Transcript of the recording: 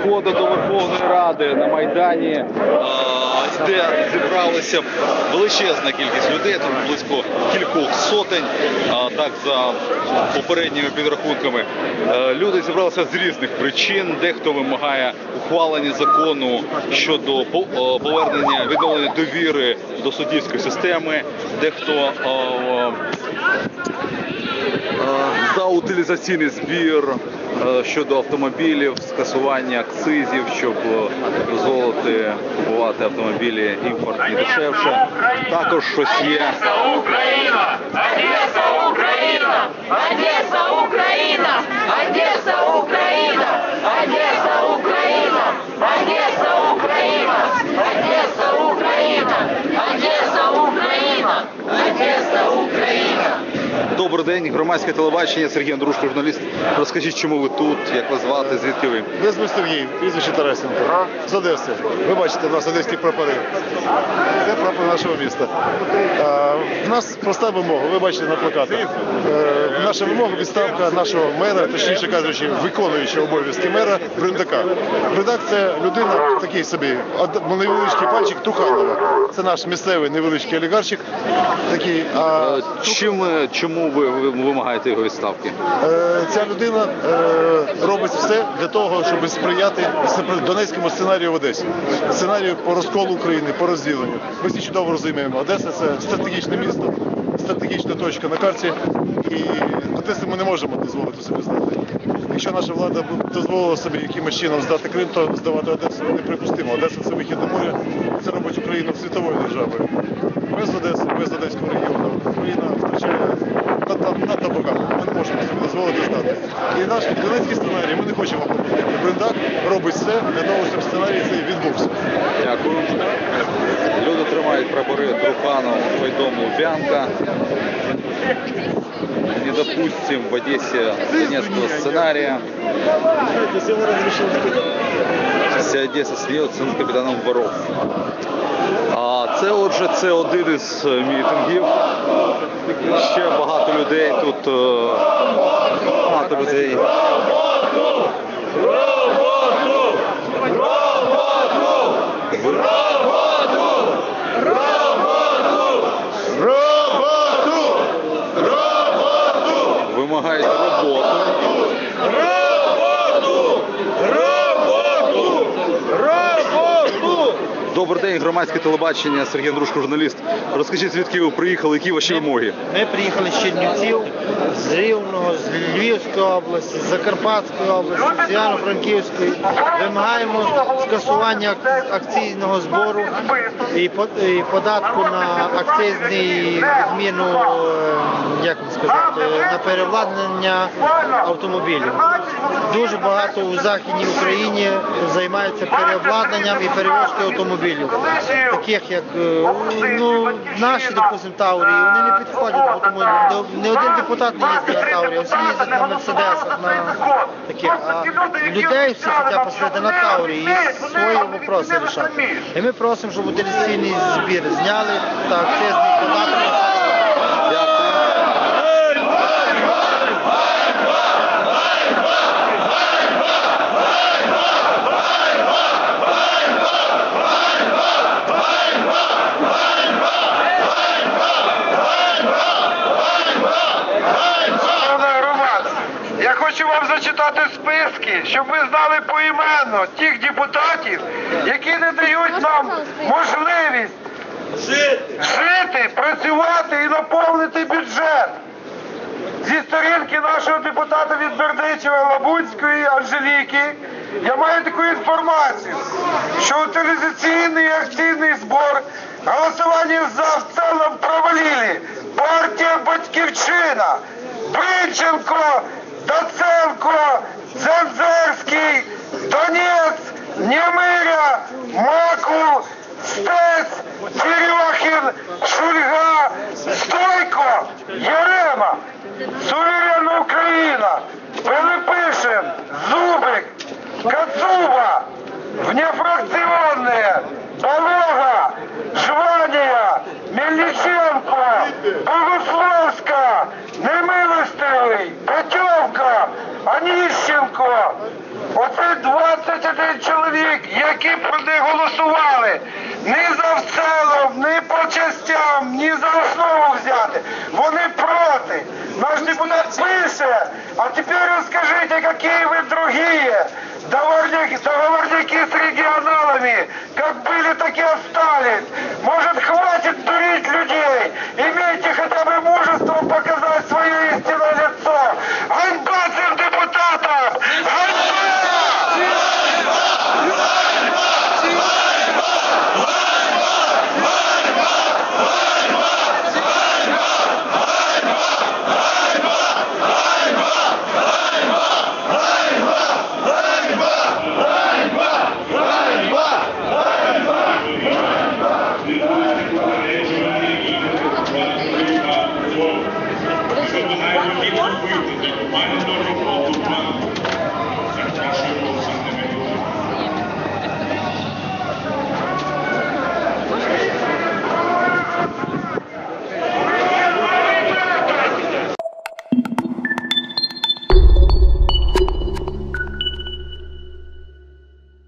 входу до Верховної Ради на Майдані, де зібралася величезна кількість людей, тут близько кількох сотень, так за попередніми підрахунками. Е, Люди зібралися з різних причин. Дехто вимагає ухвалення закону щодо е, повернення відновлення довіри до суддівської системи, дехто е, за утилізаційний збір щодо автомобілів, скасування акцизів, щоб е, дозволити купувати автомобілі імпортні дешевше. Також щось є. Україна! Одеса Україна! Одеса Україна! Одеса Одесса, Украина! Одесса, Украина! Одесса, Украина! Одесса, Украина! Одесса, Украина! Одесса, Украина! Добрий день, громадське телебачення, Сергій Андрушко, журналіст. Розкажіть, чому ви тут, як вас звати, звідки ви? Везми Сергій, прізвище Тарасенко. З Одеси. Ви бачите, у нас одеські прапори. Це прапор нашого міста. А, в нас проста вимога, ви бачите на плакатах. Е, наша вимога відставка нашого мера, точніше кажучи, виконуючого обов'язки мера Бриндака. Бринdak – це людина такий собі, невеличкий пальчик Туханова. Це наш місцевий невеличкий олігарчик. Такий, а Е, Чим, е, чому ви ви вимагаєте його відставки? Е, Ця людина е, робить все для того, щоб сприяти Донецькому сценарію в Одесі, сценарію по розколу України, по розділенню. Ми всі чудово розуміємо. Одеса це стратегічне місто, стратегічна точка на карті, і Одесу ми не можемо дозволити собі здати. Якщо наша влада дозволила собі якимось чином здати Крим, то здавати Одесу неприпустимо. Одеса це вихід на море, це робить Україну світовою державою. Без Одеси, без Одеського регіону Україна втрачає надто, надто багато. Ми не можемо собі дозволити здати. І наш донецький сценарій ми не хочемо пропустити. Бриндак робить все для того, щоб сценарій цей відбувся. Дякую. Люди тримають прапори Труханов, Файдом, Лубянка. Не допустим в Одессе донецкого сценария. Вся Одеса сміється над капітаном воров. А це отже, це один із е, мітингів. Ще багато людей тут. е, Багато людей. Роботу! День, громадське телебачення, Сергій Андрушко, журналіст. Розкажіть, звідки ви приїхали, які ваші вимоги? Ми приїхали з Чернівців, з Рівного, з Львівської області, з Закарпатської області, з Івано-Франківської. Вимагаємо скасування акційного збору і податку на акцизний відміну, е, як сказати, на переобладнання автомобілів. Дуже багато у Західній Україні займаються переобладнанням і перевозкою автомобілів, таких як е, ну, наші, допустимо, Таурії, вони не підходять, бо тому не- один депутат не їздить на Таурі, всі їздять на Мерседесах, на таких. А людей всі хочуть посадити на Таурі і свої вопроси рішати. І ми просимо, щоб утилізаційний збір зняли та акцизний податок. Хочу вам зачитати списки, щоб ви знали поіменно тих депутатів, які не дають нам можливість жити, працювати і наповнити бюджет. Зі сторінки нашого депутата від Бердичева Лабунської Анжеліки я маю таку інформацію, що утилізаційний і акційний збор голосування за в целом провалили. Партія Батьківщина, Бринченко, Доценко, Дзензерський, Донець, Немиря, Маку, Стець, Терехін, Шульга, Стойко, Ярема, Суверенна Україна, Пилипишин, Зубик, Кацуба, внефракционные, Балога, Жванія, Мельниченко, які не голосували ні за вцелом, ні по частям, ні за основу взяти. Вони проти. Наш депутат пише, а тепер розкажіть, які ви другі Договорники, договорники регіоналами, як были, так і остались.